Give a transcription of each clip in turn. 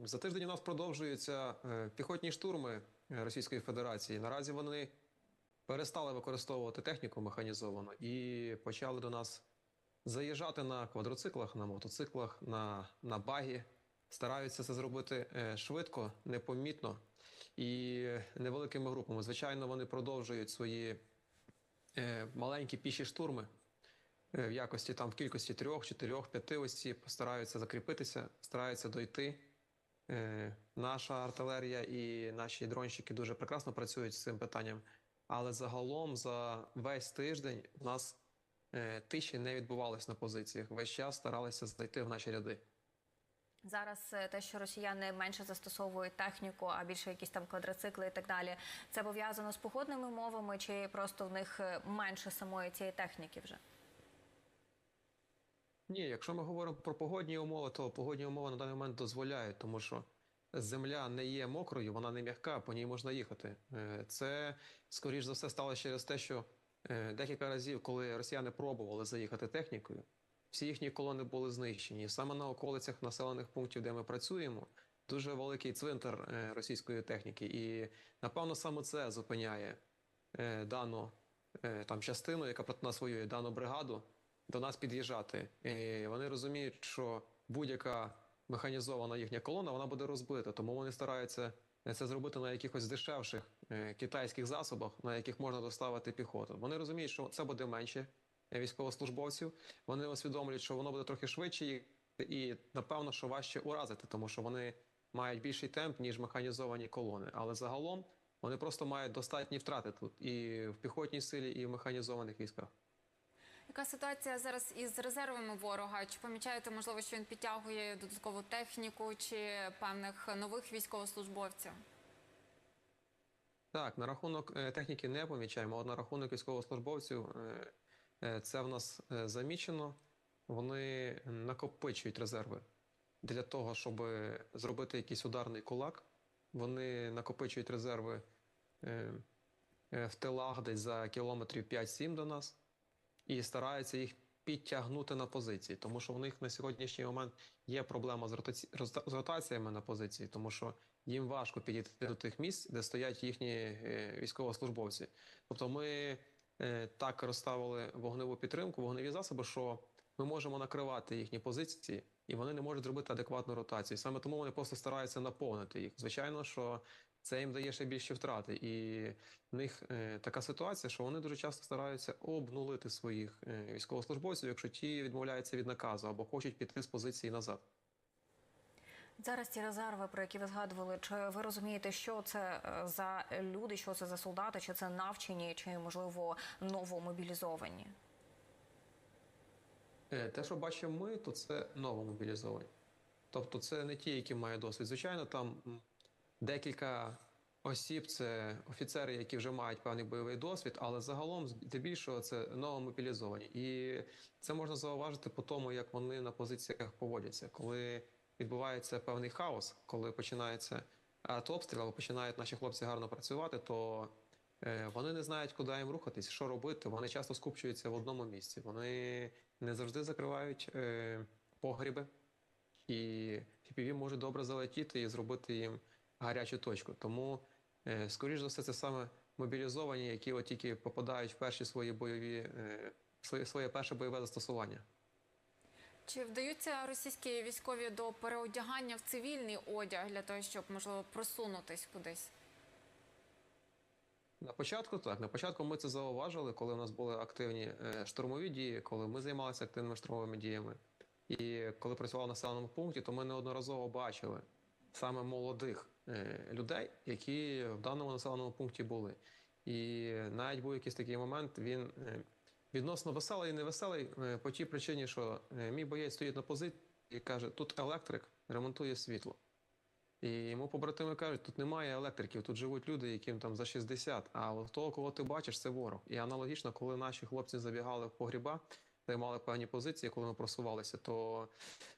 За тиждень у нас продовжуються е, піхотні штурми е, Російської Федерації. Наразі вони перестали використовувати техніку механізовану і почали до нас заїжджати на квадроциклах, на мотоциклах, на, на багі. Стараються це зробити е, швидко, непомітно і невеликими групами. Звичайно, вони продовжують свої маленькі піші штурми в якості там в кількості трьох, чотирьох, п'яти осіб, стараються закріпитися, стараються дойти. Е, Наша артилерія і наші дронщики дуже прекрасно працюють з цим питанням. Але загалом за весь тиждень у нас е, тиші не відбувалось на позиціях. Весь час старалися зайти в наші ряди. Зараз е, те, що росіяни менше застосовують техніку, а більше якісь там квадроцикли і так далі, це пов'язано з погодними умовами, чи просто в них менше самої цієї техніки вже? Ні, якщо ми говоримо про погодні умови, то погодні умови на даний момент дозволяють, тому що земля не є мокрою, вона не м'яка, по ній можна їхати. Е, Це, скоріш за все, сталося через те, що е, декілька разів, коли росіяни пробували заїхати технікою, всі їхні колони були знищені. Саме на околицях населених пунктів, де ми працюємо, дуже великий цвинтар е, російської техніки. І напевно саме це зупиняє дану там частину, яка проти нас воює, дану бригаду, до нас під'їжджати. І вони розуміють, що будь-яка механізована їхня колона вона буде розбита, тому вони стараються це зробити на якихось дешевших е, китайських засобах, на яких можна доставити піхоту. Вони розуміють, що це буде менше е, військовослужбовців. Вони усвідомлюють, що воно буде трохи швидше і напевно, що важче уразити, тому що вони мають більший темп ніж механізовані колони. Але загалом вони просто мають достатні втрати тут і в піхотній силі, і в механізованих військах. Яка ситуація зараз із резервами ворога? Чи помічаєте, можливо, що він підтягує додаткову техніку чи певних нових військовослужбовців? Так, на рахунок е, техніки не помічаємо, а на рахунок військовослужбовців е, е, це в нас замічено. Вони накопичують резерви для того, щоб зробити якийсь ударний кулак. Вони накопичують резерви в тилах десь за кілометрів 5-7 до нас і стараються їх підтягнути на позиції, тому що в них на сьогоднішній момент є проблема з, ротаці... з ротаціями на позиції, тому що їм важко підійти до тих місць, де стоять їхні е, військовослужбовці. Тобто ми е, так розставили вогневу підтримку, вогневі засоби, що ми можемо накривати їхні позиції, і вони не можуть зробити адекватну ротацію. Саме тому вони просто стараються наповнити їх. Звичайно, що це їм дає ще більші втрати. І в них е, така ситуація, що вони дуже часто стараються обнулити своїх е, військовослужбовців, якщо ті відмовляються від наказу або хочуть піти з позиції назад. Зараз ці резерви, про які ви згадували, чи ви розумієте, що це е, за люди, що це за солдати, чи це навчені, чи можливо новомобілізовані? Те, що бачимо ми, то це новомобілізовані. Тобто, це не ті, які мають досвід. Звичайно, там декілька осіб, це офіцери, які вже мають певний бойовий досвід, але загалом, здебільшого, це новомобілізовані. І це можна зауважити по тому, як вони на позиціях поводяться, коли відбувається певний хаос, коли починається артобстріл, або починають наші хлопці гарно працювати, то Е, Вони не знають, куди їм рухатись, що робити. Вони часто скупчуються в одному місці. Вони не завжди закривають е, погріби, і FPV може добре залетіти і зробити їм гарячу точку. Тому, е, скоріш за все, це саме мобілізовані, які от тільки попадають в перші свої бойові, е, своє, своє перше бойове застосування. Чи вдаються російські військові до переодягання в цивільний одяг для того, щоб можливо просунутись кудись? На початку так. На початку ми це зауважили, коли у нас були активні е, штурмові дії, коли ми займалися активними штурмовими діями. І коли працював в населеному пункті, то ми неодноразово бачили саме молодих е, людей, які в даному населеному пункті були. І навіть був якийсь такий момент, він е, відносно веселий і невеселий е, по тій причині, що мій боєць стоїть на позиції і каже: тут електрик ремонтує світло. І йому побратими кажуть, тут немає електриків, тут живуть люди, яким там за 60, а того, кого ти бачиш, це ворог. І аналогічно, коли наші хлопці забігали в погріба, займали певні позиції, коли ми просувалися, то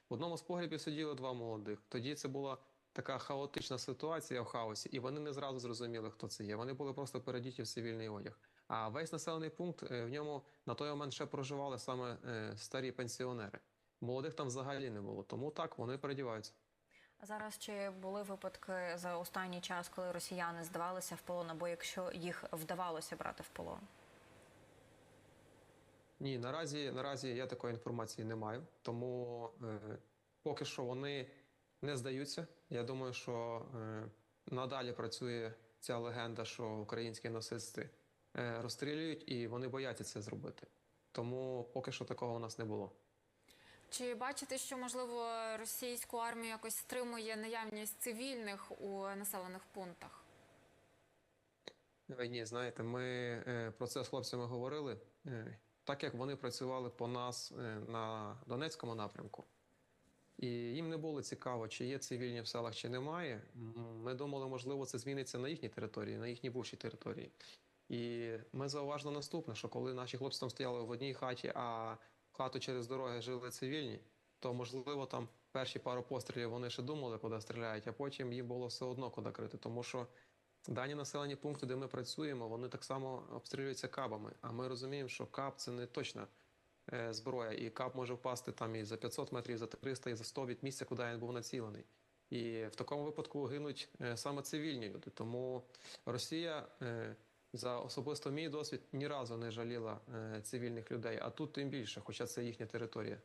в одному з погрібів сиділи два молодих. Тоді це була така хаотична ситуація в хаосі, і вони не зразу зрозуміли, хто це є. Вони були просто передіті в цивільний одяг. А весь населений пункт е, в ньому на той момент ще проживали саме е, старі пенсіонери. Молодих там взагалі не було. Тому так вони передіваються. Зараз чи були випадки за останній час, коли росіяни здавалися в полон, або якщо їх вдавалося брати в полон? Ні, наразі, наразі я такої інформації не маю, тому е, поки що вони не здаються. Я думаю, що е, надалі працює ця легенда, що українські нацисти е, розстрілюють, і вони бояться це зробити. Тому поки що такого у нас не було. Чи бачите, що можливо російську армію якось стримує наявність цивільних у населених пунктах? Ні, знаєте, ми е, про це з хлопцями говорили. Так як вони працювали по нас на Донецькому напрямку, і їм не було цікаво, чи є цивільні в селах, чи немає. Ми думали, можливо, це зміниться на їхній території, на їхній бувшій території. І ми зауважили наступне: що коли наші хлопці там стояли в одній хаті, а хату через дороги жили цивільні, то можливо там перші пару пострілів вони ще думали, куди стріляють, а потім їм було все одно куди крити, тому що. Дані населені пункти, де ми працюємо, вони так само обстрілюються кабами. А ми розуміємо, що каб це не точна зброя, і кап може впасти там і за 500 метрів, і за 300, і за 100 від місця, куди він був націлений. І в такому випадку гинуть е, саме цивільні люди. Тому Росія, е, за особисто мій досвід, ні разу не жаліла е, цивільних людей, а тут тим більше, хоча це їхня територія.